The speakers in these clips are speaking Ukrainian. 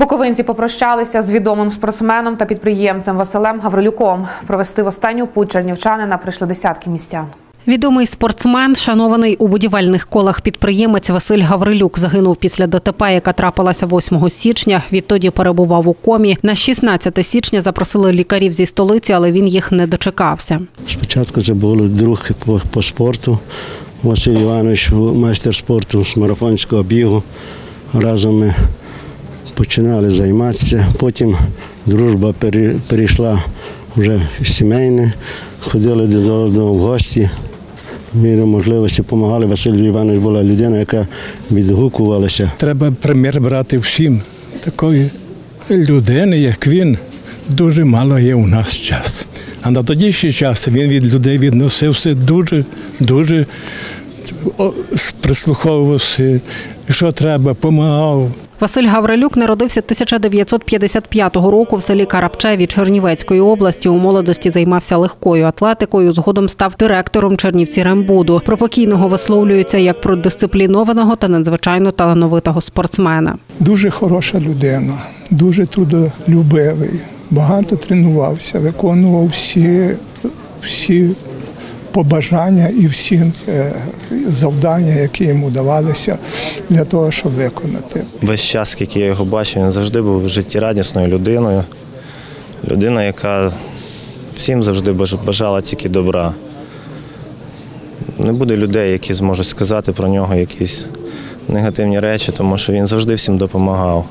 Буковинці попрощалися з відомим спортсменом та підприємцем Василем Гаврилюком. Провести в останню путь чернівчанина прийшли десятки містян. Відомий спортсмен, шанований у будівельних колах підприємець Василь Гаврилюк загинув після ДТП, яка трапилася 8 січня. Відтоді перебував у комі. На 16 січня запросили лікарів зі столиці, але він їх не дочекався. Спочатку це був друг по, по спорту. Василь Іванович, майстер спорту з марафонського бігу. Разом ми починали займатися. Потім дружба перейшла вже сімейне, ходили до одного в гості. Мірі можливості допомагали. Василь Іванович була людина, яка відгукувалася. Треба примір брати всім. Такої людини, як він, дуже мало є у нас час. А на тодішній час він від людей відносився дуже, дуже прислуховувався, що треба, допомагав. Василь Гаврилюк народився 1955 року в селі Карапчеві Чернівецької області. У молодості займався легкою атлетикою. Згодом став директором Чернівці Рембуду. Про покійного висловлюється як про дисциплінованого та надзвичайно талановитого спортсмена. Дуже хороша людина, дуже трудолюбивий, багато тренувався, виконував всі, всі побажання і всі е, завдання, які йому давалися для того, щоб виконати. Весь час, скільки я його бачив, він завжди був життєрадісною людиною. Людина, яка всім завжди бажала тільки добра. Не буде людей, які зможуть сказати про нього якісь негативні речі, тому що він завжди всім допомагав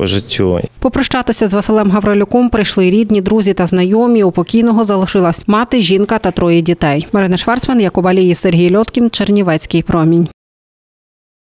по життю. Попрощатися з Василем Гаврилюком прийшли рідні, друзі та знайомі. У покійного залишилась мати, жінка та троє дітей. Марина Шварцман, Якубалії, Сергій Льоткін, Чернівецький промінь.